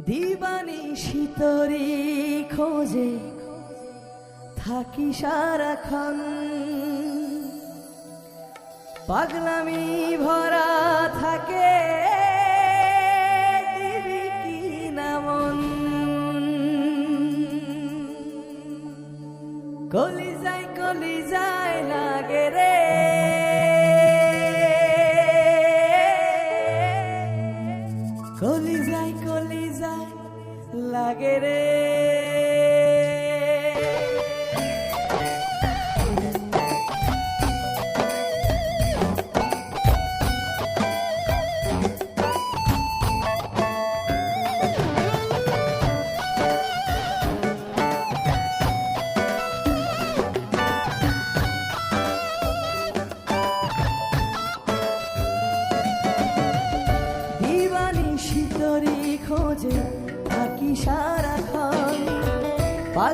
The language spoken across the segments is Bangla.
দিবানি শীতরে খোঁজে থাকি সারাক্ষণ। পাগলামি ভরা থাকে কলি যায় কলি যায় লাগে রে la querer.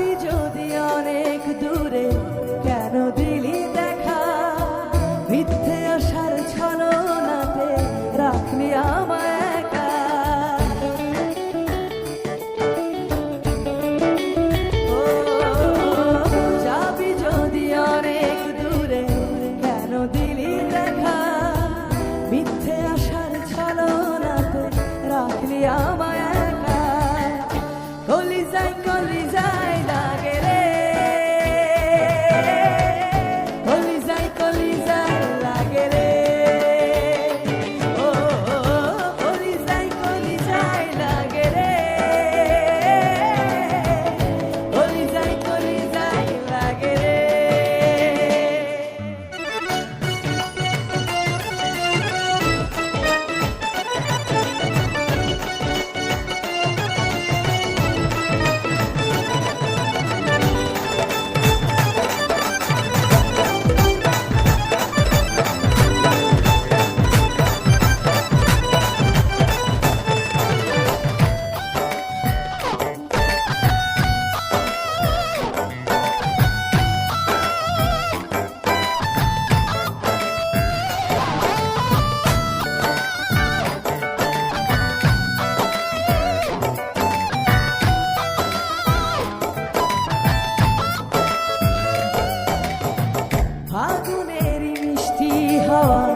সত্যি যদি অনেক দূরে কেন দিলি দেখা? Oh.